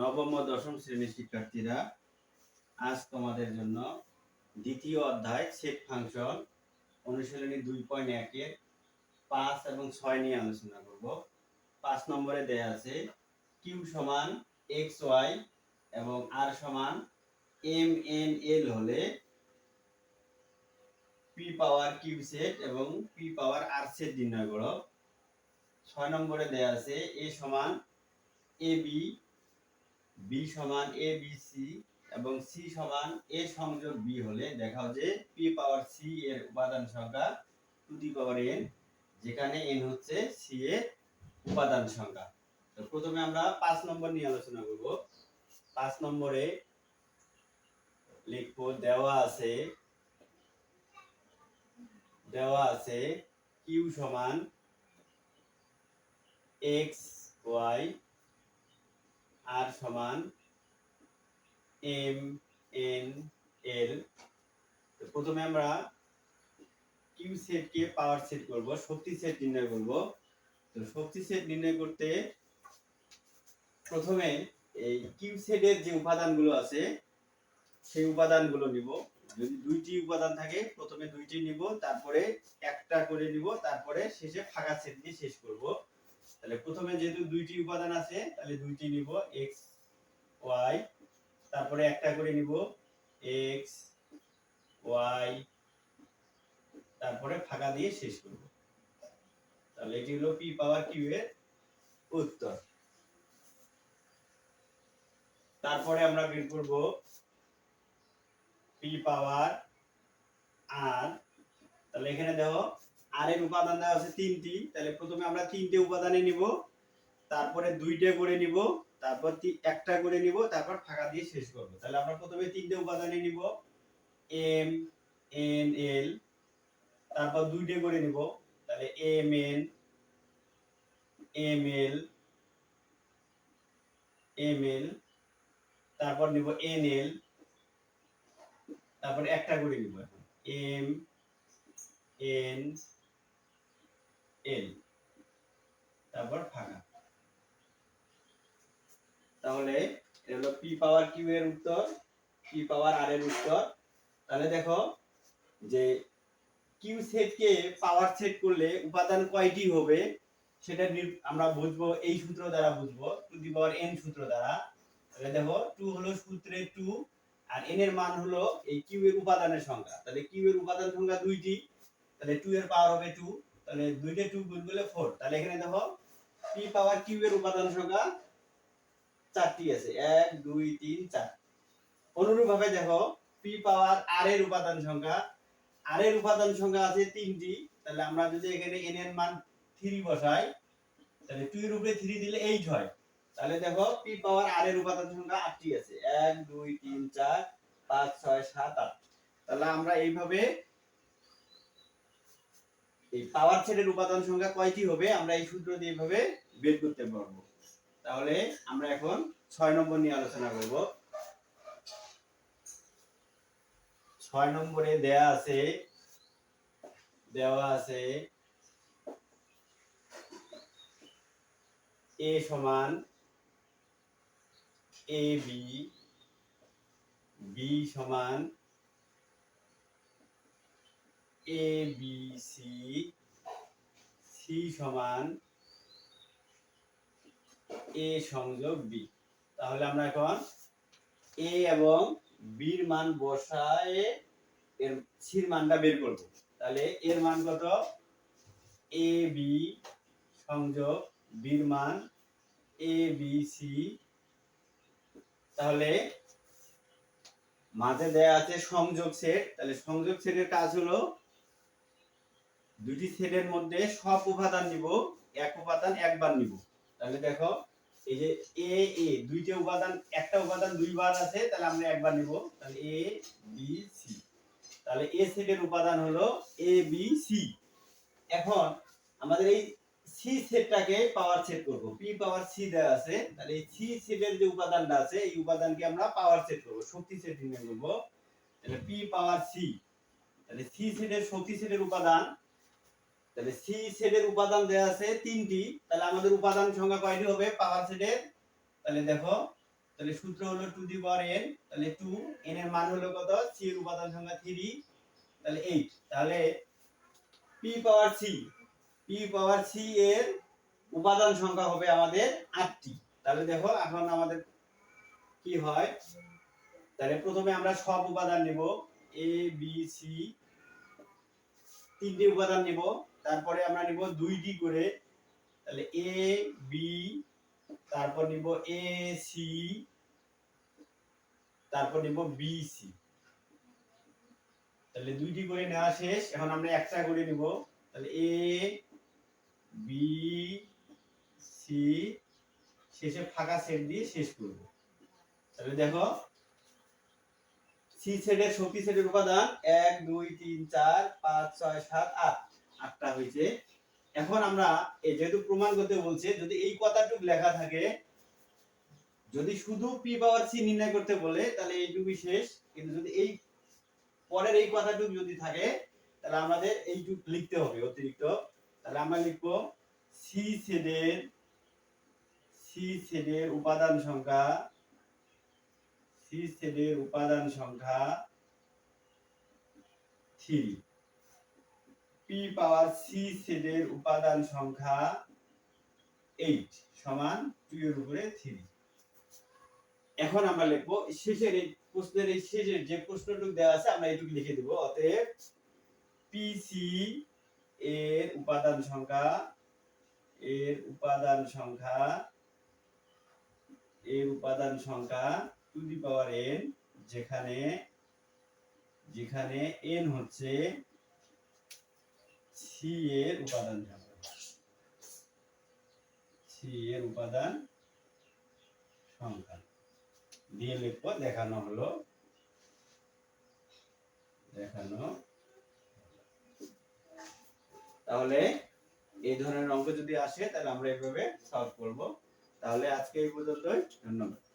নবম ও দশম শ্রেণির শিক্ষার্থীরা আজ তোমাদের জন্য দ্বিতীয় অধ্যায় সেট ফাংশন অনুশীলনী দুই পয়েন্ট একের পাঁচ এবং ছয় নিয়ে আলোচনা করব। পাঁচ নম্বরে দেয়া আছে কিউ সমান এক্স ওয়াই এবং আর সমান এম এন এল হলে পি পাওয়ার কিউ সেট এবং পি পাওয়ার আর সেট নির্ণয় করো। ছয় নম্বরে দেয়া আছে এ সমান এ বি বি সমান এ বি সি এবং সি সমান এ সংযোগ বি হলে দেখাও যে পি পাওয়ার সি এর উপাদান সংখ্যা টু দি পাওয়ার এন যেখানে এন হচ্ছে সি এর উপাদান সংখ্যা। তো প্রথমে আমরা পাঁচ নম্বর নিয়ে আলোচনা করব। পাঁচ নম্বরে লিখব, দেওয়া আছে দেওয়া আছে কিউ সমান এক্স ওয়াই আর সমান এম এন এল। প্রথমে আমরা কিউ সেটকে পাওয়ার সেট করব, শক্তি সেট নির্ণয় করব। তো শক্তি সেট নির্ণয় করতে প্রথমে এই কিউ সেটের যে উপাদানগুলো আছে, সেই উপাদানগুলো নিব। যদি দুইটি উপাদান থাকে, প্রথমে দুইটি নিব, তারপরে একটা করে নিব, তারপরে শেষে ফাঁকা সেট দিয়ে শেষ করব। তাহলে প্রথমে যেহেতু দুইটি উপাদান আছে, তাহলে দুইটি নিব এক্স ওয়াই তারপরে একটা করে নিব এক্স ওয়াই তারপরে ফাঁকা দিয়ে শেষ করব। তাহলে এটি হলো পি পাওয়ার কিউ এর উত্তর। তারপরে আমরা বের করব পি পাওয়ার আর তাহলে এখানে দেখো আর এর উপাদান দেওয়া আছে তিনটি। তাহলে প্রথমে আমরা তিনটে উপাদানে নিব, তারপরে দুইটা করে নিব, তারপর একটা করে নিব, তারপর ফাঁকা দিয়ে শেষ করব। তাহলে আমরা প্রথমে তিনটে উপাদানে নিব, এম, এন, এল, তারপর দুইটা করে নিব। তাহলে M, N, M, L M, L, তারপর নিব এন, এল, তারপর একটা করে নিব এম, এন এল। তারপর ফাঁকা। তাহলে এটা হলো পি পাওয়ার কিউ এর উত্তর, পি পাওয়ার আর এর উত্তর। তাহলে দেখো যে কিউ সেটকে পাওয়ার সেট করলে উপাদান কয়টি হবে সেটা আমরা বুঝব, এই সূত্র দ্বারা বুঝব, টু দি পাওয়ার এন সূত্র দ্বারা। তাহলে দেখো টু হলো সূত্রে টু, আর এন এর মান হলো এই কিউ এর উপাদানের সংখ্যা। তাহলে কিউ এর উপাদান সংখ্যা দুইটি, তাহলে টু এর পাওয়ার হবে টু। তাহলে দুইটা টু গুণ করলে ফোর তাহলে এখানে দেখো পি পাওয়ার কিউ এর উপাদান সংখ্যা চারটি আছে। এক, দুই, তিন, চার। অনুরূপ ভাবে দেখো পি পাওয়ার আর এর উপাদান সংখ্যা আর এর উপাদান সংখ্যা আছে তিনটি। তাহলে আমরা যদি এখানে এন এর মান থ্রি বসাই, তাহলে টু এর উপরে থ্রি দিলে এইট হয়। তাহলে দেখো পি পাওয়ার আর এর উপাদান সংখ্যা আটটি আছে। এক, দুই, তিন, চার, পাঁচ, ছয়, সাত, আট। তাহলে আমরা এইভাবে এই পাওয়ার সেটের উপাদান সংখ্যা কয়টি হবে? আমরা এই সূত্র দিয়ে এইভাবে বের করতে পারব। তাহলে আমরা এখন ছয় নম্বর নিয়ে আলোচনা করব। ছয় নম্বরে দেয়া আছে, দেওয়া আছে এ সমান এ বি সমান এ বি সি সি সমান এ সংযোগ বি তাহলে আমরা এখন এ এবং বির মান বসায় এর সির মানটা বের করব। তাহলে এর মান কত? এ বি সংযোগ বির মান এ বি সি তাহলে মাঝে দেয়া আছে সংযোগ সেট। তাহলে সংযোগ সেটের কাজ হলো দুটি সেটের মধ্যে সব উপাদান নিব, এক উপাদান একবার নিব। তাহলে দেখো, এই যে এ এ দুইটা উপাদান, একটা উপাদান দুইবার আছে, তাহলে আমরা একবার নিব। তাহলে এ বি সি তাহলে এ সেটের উপাদান হলো এ বি সি এখন আমাদের এই সি সেটটাকে পাওয়ার সেট করব। পি পাওয়ার সি দেওয়া আছে। তাহলে এই সি সেটের যে উপাদানটা আছে, এই উপাদানকে আমরা পাওয়ার সেট করব, শক্তি সেট নির্ণয় করব তাহলে পি পাওয়ার সি তাহলে সি সেটের শক্তি সেটের উপাদান তাহলে সি সেটের উপাদান দেওয়া আছে তিনটি। তাহলে আমাদের উপাদান সংখ্যা কয়টি হবে? পাওয়ার সেটের তাহলে দেখো, তাহলে সূত্র হলো টু দি পাওয়ার এন তাহলে টু এন এর মান হলো কত? সি এর উপাদান সংখ্যা থ্রি তাহলে এইট তাহলে P power C P power C এর উপাদান সংখ্যা হবে আমাদের আটটি। তাহলে দেখো, এখন আমাদের কি হয়? তাহলে প্রথমে আমরা সব উপাদান নিব। এ বি সি তিনটি উপাদান নিব। তারপরে আমরা নিব দুইটি করে। তাহলে এ বি তারপর নিব এ সি তারপর নিব বি সি তাহলে দুইটি করে নেওয়া শেষ। এখন আমরা একটা করে নিব। তাহলে এ বি সি শেষে ফাঁকা সেট দিয়ে শেষ করব। তাহলে দেখো সি সেটের শক্তি সেটের উপাদান এক, দুই, তিন, চার, পাঁচ, ছয়, সাত, আট। আটটা হয়েছে। এখন আমরা যেহেতু প্রমাণ করতে বলছে, যদি এই কথাটুকু লেখা থাকে, যদি শুধু পি পাওয়ার সি নির্ণয় করতে বলে, তাহলে এইটুকুই শেষ। কিন্তু যদি এই পরের এই কথাটুকু যদি থাকে, তাহলে আমাদের এইটুক লিখতে হবে অতিরিক্ত। তাহলে আমরা লিখব সি সেটের সি সেটের উপাদান সংখ্যা সি সেটের উপাদান সংখ্যা থ্রি পি পাওয়ার সি সেটের উপাদান সংখ্যা এইট সমান টু এর উপরে থ্রি এখন আমরা লিখব শেষের এই প্রশ্নের এই শেষের যে প্রশ্নটুকু দেওয়া আছে, আমরা এইটুকু লিখে দিব। অতএব পিসি এর উপাদান সংখ্যা, এর উপাদান সংখ্যা, এর উপাদান সংখ্যা টু দি পাওয়ার এন যেখানে যেখানে এন হচ্ছে সি উপাদান সি এর উপাদান সংখ্যা। দিয়ে লিখব দেখানো হলো, দেখানো তাহলে এই ধরনের অঙ্ক যদি আসে, তাহলে আমরা এইভাবে সলভ করব। তাহলে আজকে এই পর্যন্তই, ধন্যবাদ।